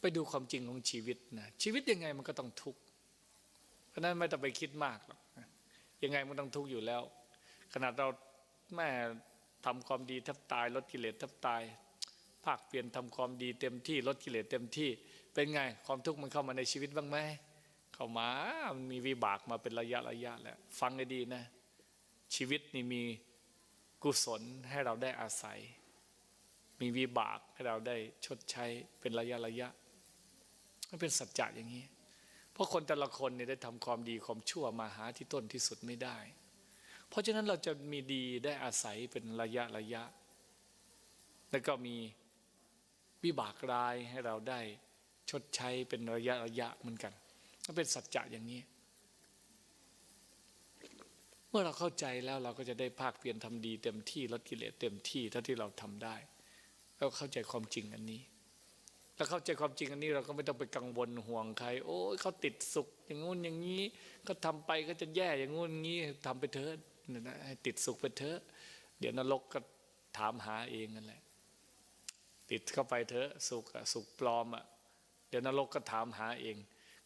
ไปดูความจริงของชีวิตนะชีวิตยังไงมันก็ต้องทุกข์เพราะนั้นไม่ต้องไปคิดมากหรอกยังไงมันต้องทุกข์อยู่แล้ว ขนาดเราแม่ทำความดีแทบตายลดกิเลสแทบตาย ภาคเปลี่ยนทำความดีเต็มที่ลดกิเลสเต็มที่ เป็นไงความทุกข์มันเข้ามาในชีวิตบ้างไหมเข้ามามันมีวิบากมาเป็นระยะระยะแล้วฟังให้ดีนะ ชีวิตนี่มีกุศลให้เราได้อาศัย มีวิบากให้เราได้ชดใช้เป็นระยะระยะ มันเป็นสัจจะอย่างนี้ เพราะคนแต่ละคนเนี่ยได้ทำความดีความชั่วมาหาที่ต้นที่สุดไม่ได้ เพราะฉะนั้นเราจะมีดีได้อาศัยเป็นระยะระยะ แล้วก็มีวิบากรายให้เราได้ชดใช้เป็นระยะระยะเหมือนกันมันเป็นสัจจะอย่างนี้ เมื่อเราเข้าใจแล้วเราก็จะได้ภาคเพียรทำดีเต็มที่ลดกิเลสเต็มที่เท่าที่เราทำได้ แล้วเข้าใจความจริงอันนี้ แล้วเข้าใจความจริงอันนี้เราก็ไม่ต้องไปกังวลห่วงใคร โอ้ยเขาติดสุข อย่างงู้นอย่างนี้เขาทำไปก็จะแย่อย่างงู้นอย่างนี้ทำไปเถอะนะให้ติดสุขไปเถอะเดี๋ยวนรกก็ถามหาเองนั่นแหละ ติดเข้าไปเถอะสุขอะสุขปลอมอะเดี๋ยวนรกก็ถามหาเอง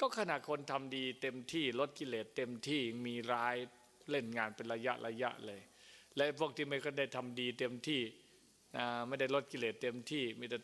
ก็ขณะคนทำดีเต็มที่ลดกิเลสเต็มที่มีรายเล่นงานเป็นระยะระยะเลย และพวกที่ไม่ก็ได้ทำดีเต็มที่ไม่ได้ลดกิเลสเต็มที่มีแต่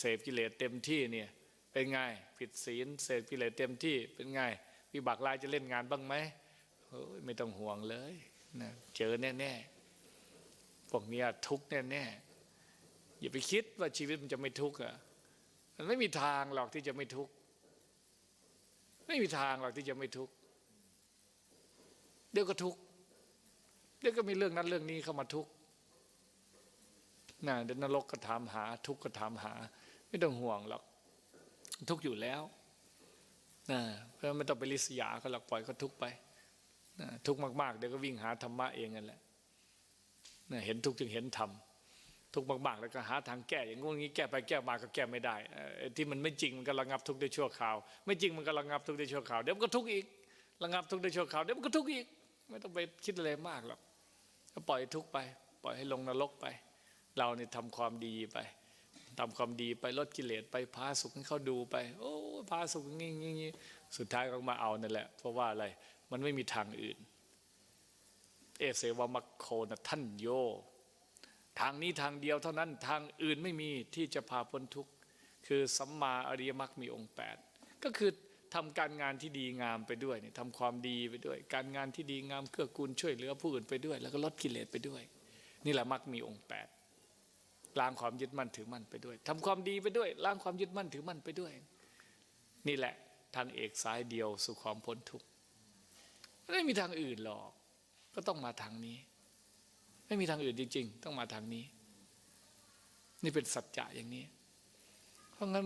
เสพกิเลสเต็มที่เนี่ยเป็นไงผิดศีลเสพกิเลสเต็มที่เป็นไงวิบากลายจะเล่นงานบ้างไหมโอ้ยไม่ต้องห่วงเลยนะเจอแน่ๆพวกเนี้ยทุกแน่ๆอย่าไปคิดว่าชีวิตมันจะไม่ทุกข์อะมันไม่มีทางหรอกที่จะไม่ทุกข์ไม่มีทางหรอกที่จะไม่ทุกข์เดี๋ยวก็ทุกข์เดี๋ยวก็มีเรื่องนั้นเรื่องนี้เข้ามาทุกข์นะเดี๋ยวนรกก็ถามหา ทุกข์ก็ถามหา ไม่ต้องห่วงหรอก ทุกอยู่แล้วนะเพราะไม่ต้องไปริษยาเขาหรอกปล่อยเขาทุกไปนะทุกมากๆเดี๋ยวก็วิ่งหาธรรมะเองนั่นแหละนะเห็นทุกจึงเห็นธรรมทุกมากๆแล้วก็หาทางแก้ อย่างงี้แก้ไปแก้มาก็แก้ไม่ได้ที่มันไม่จริงมันก็ระงับทุกได้ชั่วคราว ไม่จริงมันก็ระงับทุกได้ชั่วคราวเดี๋ยวมันก็ทุกอีกระงับทุกได้ชั่วคราวเดี๋ยวมันก็ทุกอีก ไม่ต้องไปคิดอะไรมากหรอกก็ปล่อยทุกไป ปล่อยให้ลงนรกไป เราเนี่ยทำความดีไป ทำความดีไปลดกิเลสไปพาสุขให้เขาดูไป โอ้พาสุขงี้งี้สุดท้ายก็มาเอานั่นแหละ เพราะว่าอะไรมันไม่มีทางอื่น เอเสวมัคโคนะท่านโย ทางนี้ทางเดียวเท่านั้นทางอื่นไม่มีที่จะพาพ้นทุกข์คือสัมมาอริยมรรคมีองค์8ก็คือทำการงานที่ดีงามไปด้วยเนี่ยทำความดีไปด้วย การงานที่ดีงามเกื้อกูลช่วยเหลือผู้อื่นไปด้วย แล้วก็ลดกิเลสไปด้วย นี่แหละมรรคมีองค์8 ล้างความยึดมั่นถือมั่นไปด้วยทำความดีไปด้วยล้างความยึดมั่นถือมั่นไปด้วย นี่แหละทางเอกสายเดียวสู่ความพ้นทุกข์ไม่มีทางอื่นหรอก ก็ต้องมาทางนี้ ไม่มีทางอื่นจริง ๆ ต้องมาทางนี้ นี่เป็นสัจจะอย่างนี้ เพราะงั้น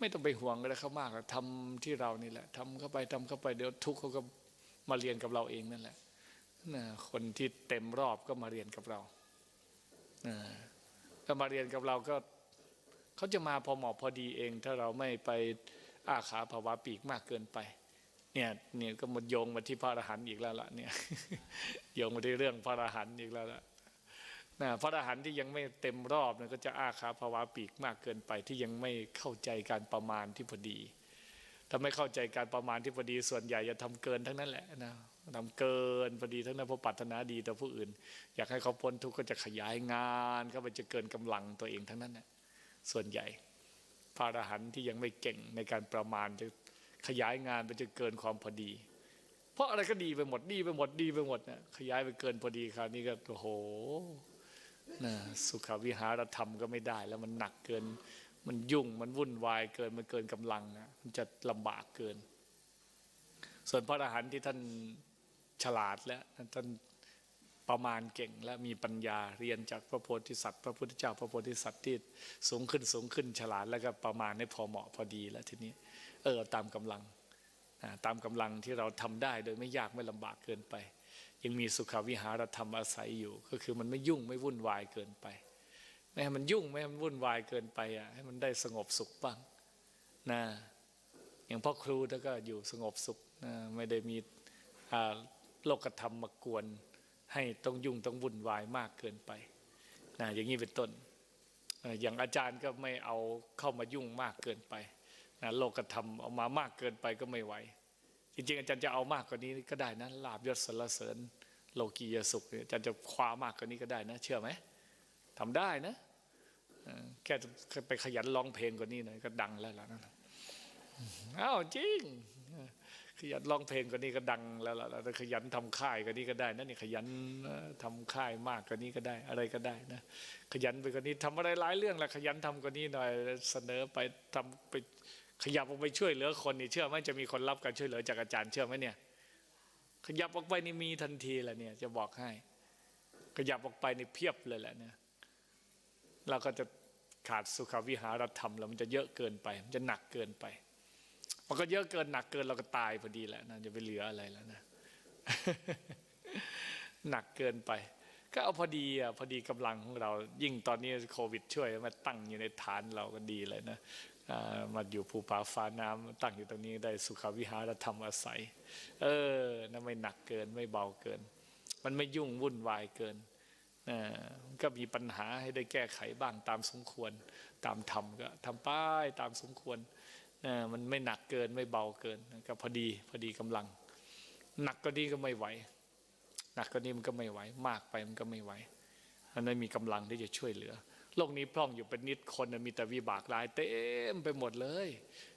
ไม่ต้องไปห่วงอะไรเขามากหรอกทำที่เรานี่แหละทำเข้าไปทำเข้าไปเดี๋ยวทุกข์เขาก็มาเรียนกับเราเองนั่นแหละคนที่เต็มรอบก็มาเรียนกับเรา ถ้ามาเรียนกับเราก็เขาจะมาพอเหมาะพอดีเอง ถ้าเราไม่ไปอาขาภาวะปีกมากเกินไป เนี่ยเนี่ยก็หมดโยงมาที่พระอรหันต์อีกแล้วล่ะเนี่ยโยงมาที่เรื่องพระอรหันต์อีกแล้วล่ะนะพระอรหันต์ที่ยังไม่เต็มรอบเนี่ยก็จะอาคาภาวะปีกมากเกินไป ที่ยังไม่เข้าใจการประมาณที่พอดีถ้าไม่เข้าใจการประมาณที่พอดีส่วนใหญ่จะทำเกินทั้งนั้นแหละนะ ทำเกินพอดีทั้งนั้นเพราะปรารถนาดีต่อผู้อื่น อยากให้เขาพ้นทุกข์ก็จะขยายงานเขาไปจะเกินกำลังตัวเองทั้งนั้นแหละส่วนใหญ่พระอรหันต์ที่ยังไม่เก่งในการประมาณจะขยายงานไปจะเกินความพอดี เพราะอะไรก็ดีไปหมดดีไปหมดดีไปหมดนะขยายไปเกินพอดีคราวนี้ก็โอ้โหนะสุขวิหารธรรมก็ไม่ได้ แล้วมันหนักเกิน มันยุ่งมันวุ่นวายเกินมันเกินกำลังนะมันจะลำบากเกิน ส่วนพระอรหันต์ที่ท่าน ฉลาดแล้วท่านประมาณเก่งและมีปัญญาเรียนจากพระโพธิสัตว์ พระพุทธเจ้า พระโพธิสัตว์ที่สูงขึ้นสูงขึ้นฉลาดแล้วก็ประมาณให้พอเหมาะพอดีแล้วทีนี้ เออตามกำลังตามกำลังที่เราทำได้โดยไม่ยากไม่ลำบากเกินไป ยังมีสุขวิหารธรรมอาศัยอยู่ ก็คือมันไม่ยุ่งไม่วุ่นวายเกินไปไม่ให้มันยุ่งไม่ให้มันวุ่นวายเกินไปอะให้มันได้สงบสุขบ้างนะอย่างพ่อครูแล้วก็อยู่สงบสุขนะไม่ได้มี โลกธรรมมากวน ให้ต้องยุ่งต้องวุ่นวายมากเกินไปนะอย่างนี้เป็นต้น อย่างอาจารย์ก็ไม่เอาเข้ามายุ่งมากเกินไปนะโลกธรรมเอามามากเกินไปก็ไม่ไหว จริงๆ อาจารย์จะเอามากกว่านี้ก็ได้นะลาบยศสรรเสริญ โลกียสุขอาจารย์จะคว้ามากกว่านี้ก็ได้นะ เชื่อไหมทำได้นะแค่ไปขยันร้องเพลงกว่านี้หน่อยก็ดังแล้วล่ะนะอ้าวจริง ขยันร้องเพลงกว่านี้ก็ดังแล้วล่ะแล้วขยันทำค่ายกว่านี้ก็ได้นะนี่ขยันเอ่อทำค่ายมากกว่านี้ก็ได้ อะไรก็ได้นะขยันไปกว่านี้ทำอะไรหลายเรื่องแหละขยันทำกว่านี้หน่อย เสนอไปทำไปขยับออกไปช่วยเหลือคนนี่เชื่อไหมจะมีคนรับการช่วยเหลือจากอาจารย์เชื่อไหมเนี่ย ขยับออกไปนี่มีทันทีแหละเนี่ย จะบอกให้ ขยับออกไปนี่เพียบเลยแหละเนี่ยเราก็จะขาดสุขวิหารธรรมแล้วมันจะเยอะเกินไป มันจะหนักเกินไป มันก็เยอะเกินหนักเกินเราก็ตายพอดีแหละนะจะไปเหลืออะไรแล้วนะหนักเกินไป ก็เอาพอดีอะพอดีกำลังของเรา ยิ่งตอนนี้โควิด ช่วยมาตั้งอยู่ในฐานเราก็ดีเลยนะมาอยู่ภูผาฟ้าน้ำตั้งอยู่ตรงนี้ได้สุขวิหารธรรมอาศัย เออนะไม่หนักเกินไม่เบาเกิน มันไม่ยุ่งวุ่นวายเกินนะก็มีปัญหาให้ได้แก้ไขบ้างตามสมควร ตามธรรมก็ทำป้ายตามสมควร มันไม่หนักเกินไม่เบาเกินก็พอดีพอดีกำลัง หนักก็ดีก็ไม่ไหว หนักก็นี้มันก็ไม่ไหว มากไปมันก็ไม่ไหวมันไม่มีกำลังที่จะช่วยเหลือ โลกนี้พร่องอยู่เป็นนิดคนมีแต่วิบากร้ายเต็มไปหมดเลย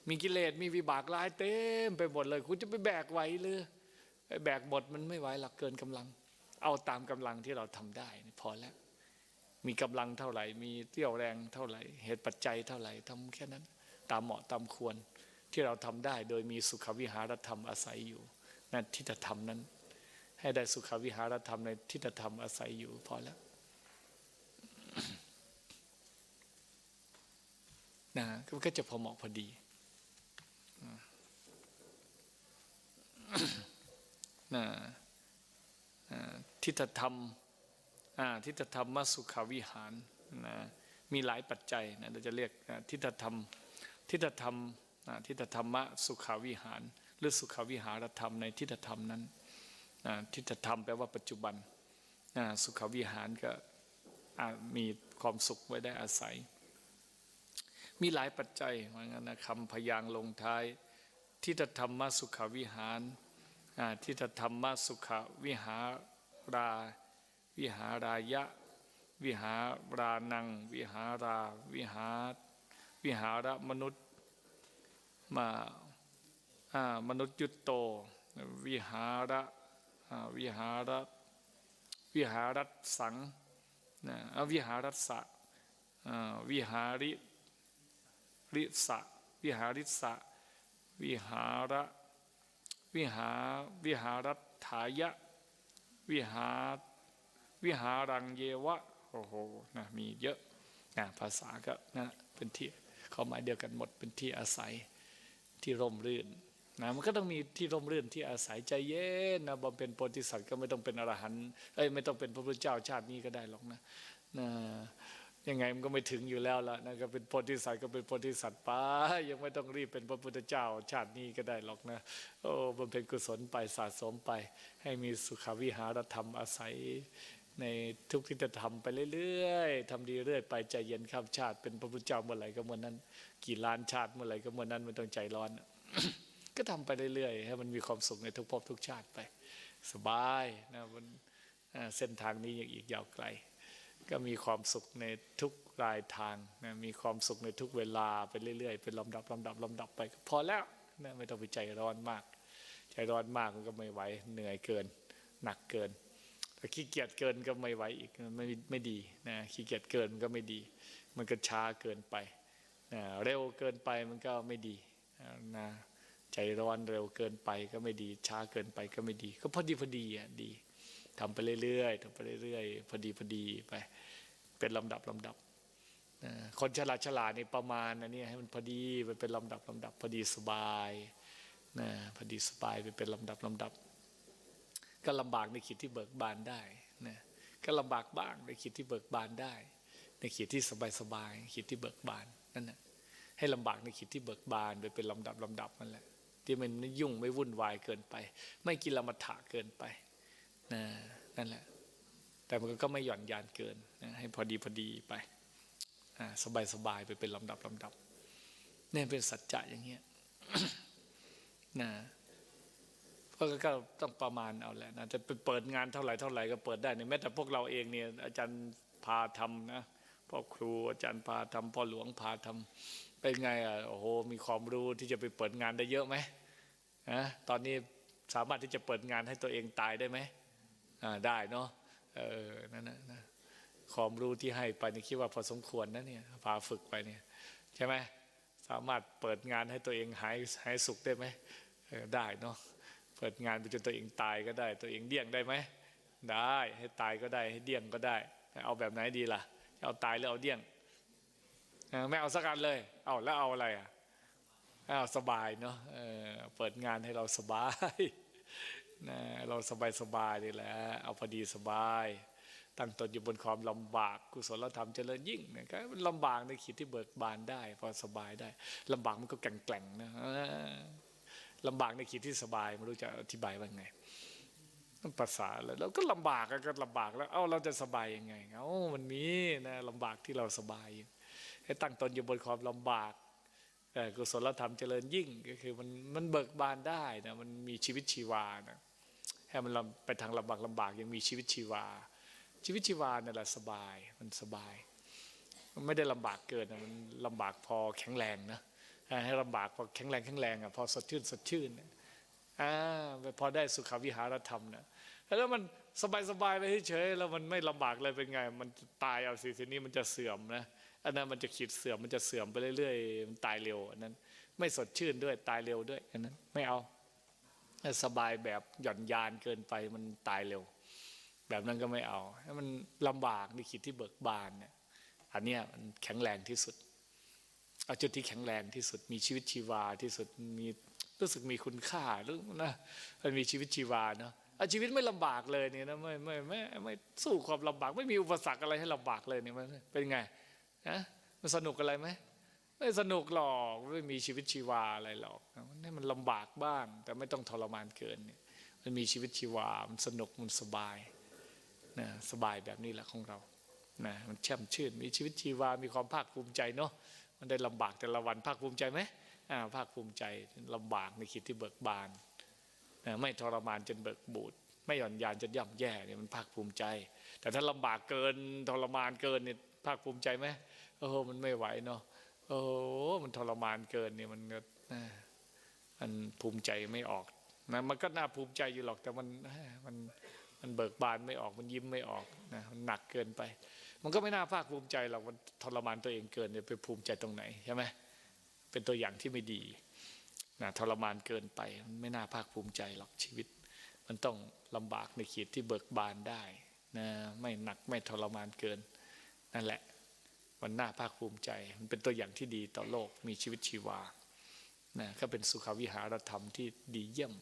มีกิเลสมีวิบากร้ายเต็มไปหมดเลย คุณจะไปแบกไหวเลยไอ้แบกหมดมันไม่ไหวหลักเกินกำลัง เอาตามกำลังที่เราทำได้พอแล้ว มีกำลังเท่าไหร่ มีเที่ยวแรงเท่าไหร่ เหตุปัจจัยเท่าไหร่ทำแค่นั้น ตามเหมาะตามควรที่เราทำได้โดยมีสุขวิหารธรรมอาศัยอยู่นั่นที่จะทำนั้น ให้ได้สุขวิหารธรรมในทิฏฐธรรมอาศัยอยู่พอแล้วนะก็จะพอเหมาะพอดีนะทิฏฐธรรมทิฏฐธรรมมสุขวิหารนะมีหลายปัจจัยนะเราจะเรียกทิฏฐธรรม ทิฏฐธรรมทิฏฐธรรมะสุขาวิหาร หรือสุขาวิหารธรรมในทิฏฐธรรมนั้นทิฏฐธรรมแปลว่าปัจจุบันสุขาวิหารก็มีความสุขไว้ได้อาศัย มีหลายปัจจัยว่างั้นนะคำพยางค์ลงท้ายทิฏฐธรรมะสุขาวิหารทิฏฐธรรมะสุขาวิหาราวิหารายะ วิหารานัง วิหารา วิหา วิหารมนุษย์มาามนุษย์ยุตโต วิหาระวิหาระวิหารัตสังวิหารัตสะวิหาริริสะวิหาริสะวิหาระวิหาวิหารัตถายะ วิหาวิหารังเยวะโอ้โหนะมีเยอะนะภาษาก็นะเป็นที่ ความหมายเดียวกันหมดเป็นที่อาศัยที่ร่มรื่นนะมันก็ต้องมีที่ร่มรื่นที่อาศัยใจเย็นนะบำเพ็ญโพธิสัตว์ก็ไม่ต้องเป็นอรหันต์เอ้ยไม่ต้องเป็นพระพุทธเจ้าชาตินี้ก็ได้หรอกนะนะยังไงมันก็ไม่ถึงอยู่แล้วล่ะนะก็เป็นโพธิสัตว์ก็เป็นโพธิสัตว์ไปยังไม่ต้องรีบเป็นพระพุทธเจ้า ชาตินี้ก็ได้หรอกนะโอ้บำเพ็ญกุศลไปสะสมไป ให้มีสุขวิหารธรรมอาศัย ในทุกทิฏฐธรรมไปเรื่อยๆทำดีเรื่อยไปใจเย็นข้ามชาติ เป็นพระพุทธเจ้าเมื่อไหร่ก็เมื่อนั้น กี่ล้านชาติเมื่อไหร่ก็เมื่อนั้นไม่ต้องใจร้อน ก็ทำไปเรื่อยๆให้มันมีความสุขในทุกภพทุกชาติไป สบายนะมันเส้นทางนี้ยังอีกยาวไกล ก็มีความสุขในทุกรายทางนะมีความสุขในทุกเวลาไปเรื่อยๆเป็นลำดับลำดับลำดับไปก็พอแล้วนะไม่ต้องไปใจร้อนมาก ใจร้อนมากมันก็ไม่ไหวเหนื่อยเกิน หนักเกิน ขี้เกียจเกินก็ไม่ไหวอีกไม่ไม่ดีนะขี้เกียจเกินมันก็ไม่ดี มันก็ช้าเกินไปนะเร็วเกินไปมันก็ไม่ดีนะใจร้อนเร็วเกินไปก็ไม่ดี ช้าเกินไปก็ไม่ดี ก็พอดีพอดีอะดีทำไปเรื่อยๆทำไปเรื่อยๆพอดีพอดีไป เป็นลำดับลำดับนะคนฉลาดฉลาดในประมาณอันนี้ให้มันพอดีไปเป็นลำดับลำดับ พอดีสบายนะพอดีสบายไปเป็นลำดับลำดับ ก็ลำบากในขีดที่เบิกบานได้นะก็ลำบากบ้างในขีดที่เบิกบานได้ ในขีดที่สบายสบายขีดที่เบิกบานนั่นแหละให้ลำบากในขีดที่เบิกบานโดยเป็นลำดับลำดับนั่นแหละที่มันไม่ยุ่งไม่วุ่นวายเกินไป ไม่กินละมัฐะเกินไปนะนั่นแหละ แต่มันก็ไม่หย่อนยานเกินนะให้พอดีพอดีไปสบายสบายไปเป็นลำดับลำดับเนี่ยเป็นสัจจะอย่างเงี้ยนะ ก็ต้องประมาณเอาแหละนะจะไปเปิดงานเท่าไหร่เท่าไหร่ก็เปิดได้เนี่ยแม้แต่พวกเราเองเนี่ยอาจารย์พาทำนะพ่อครูอาจารย์พาทำพ่อหลวงพาทำเป็นไงอะโอ้โหมีความรู้ที่จะไปเปิดงานได้เยอะไหมนะตอนนี้สามารถที่จะเปิดงานให้ตัวเองตายได้ไหมอ่าได้เนาะเออนั่นนะนะความรู้ที่ให้ไปนี่คิดว่าพอสมควรนะเนี่ยพาฝึกไปเนี่ยใช่ไหมสามารถเปิดงานให้ตัวเองหายหายสุขได้ไหมเออได้เนาะ เปิดงานไปจนตัวเองตายก็ได้ ตัวเองเดี่ยงได้ไหมได้ให้ตายก็ได้ให้เดี่ยงก็ได้ เอาแบบไหนดีล่ะเอาตายหรือเอาเดี่ยงไม่เอาสักอันเลย เอาแล้วเอาอะไรอะเอาสบายเนาะเออเปิดงานให้เราสบายนะเราสบายสบายนี่แหละเอาพอดีสบาย ตั้งตนอยู่บนความลำบากกุศลธรรมเจริญยิ่งนี่ยก็ลำบากในขีดที่เบิกบานได้ พอสบายได้ลำบากมันก็แกล่งๆนะ ลำบากในขีดที่สบายไม่รู้จะอธิบายว่าไงภาษาแล้วเราก็ลำบากก็ลำบากแล้วเอ้าเราจะสบายยังไงเอ้ามันมีนะลำบากที่เราสบายให้ตั้งตนอยู่บนความลำบากกุศลธรรมเจริญยิ่งก็คือมันมันเบิกบานได้นะมันมีชีวิตชีวานะให้มันลำไปทางลำบากลำบากยังมีชีวิตชีวา ชีวิตชีวาเนี่ยแหละสบายมันสบาย มันไม่ได้ลำบากเกินนะมันลำบากพอแข็งแรงนะ ให้ลำบากพอแข็งแรงแข็งแรงอะพอสดชื่นสดชื่นอ่าพอได้สุขวิหารธรรมนะแล้วมันสบายสบายไปเฉยๆแล้วมันไม่ลำบากเลยเป็นไง มันตายเอาสิทีนี้มันจะเสื่อมนะอันนั้นมันจะขีดเสื่อมมันจะเสื่อมไปเรื่อยๆมันตายเร็วอันนั้น ไม่สดชื่นด้วยตายเร็วด้วยอันนั้น ไม่เอาสบายแบบหย่อนยานเกินไปมันตายเร็ว แบบนั้นก็ไม่เอาให้มันลำบากในขีดที่เบิกบานเนี่ยอันเนี้ยมันแข็งแรงที่สุด เอาจุดที่แข็งแรงที่สุดมีชีวิตชีวาที่สุดมีรู้สึกมีคุณค่าหรือนะมันมีชีวิตชีวาเนาะอาชีวิตไม่ลำบากเลยเนี่ยนะไม่ไม่ไม่ไม่สู้ความลำบาก ไม่มีอุปสรรคอะไรให้ลำบากเลยเนี่ยมันเป็นไงนะมันสนุกอะไรไหมไม่สนุกหรอกไม่มีชีวิตชีวาอะไรหรอกมันให้มันลำบากบ้าง แต่ไม่ต้องทรมานเกินเนี่ยมันมีชีวิตชีวา มันสนุกมันสบายนะสบายแบบนี้แหละของเรานะมันแช่มชื่น มีชีวิตชีวา มีความภาคภูมิใจเนาะ มันได้ลำบากแต่ละวันภาคภูมิใจไหมอ่าภาคภูมิใจลำบากในขีดที่เบิกบานนะไม่ทรมานจนเบิกบูดไม่หย่อนยานจนย่ำแย่เนี่ยมันภาคภูมิใจ แต่ถ้าลำบากเกินทรมานเกินเนี่ยภาคภูมิใจไหมโอ้โหมันไม่ไหวเนาะโอ้โหมันทรมานเกินเนี่ยมันก็มันภูมิใจไม่ออกนะมันก็น่าภูมิใจอยู่หรอกแต่มันมัน มันเบิกบานไม่ออกมันยิ้มไม่ออกนะมันหนักเกินไป มันก็ไม่น่าภาคภูมิใจหรอกมันทรมานตัวเองเกินเนี่ยไปภูมิใจตรงไหนใช่ไหมเป็นตัวอย่างที่ไม่ดีนะทรมานเกินไปมันไม่น่าภาคภูมิใจหรอกชีวิต มันต้องลำบากในขีดที่เบิกบานได้นะไม่หนักไม่ทรมานเกิน นั่นแหละ มันน่าภาคภูมิใจ มันเป็นตัวอย่างที่ดีต่อโลกมีชีวิตชีวานะก็เป็นสุขวิหารธรรมที่ดีเยี่ยม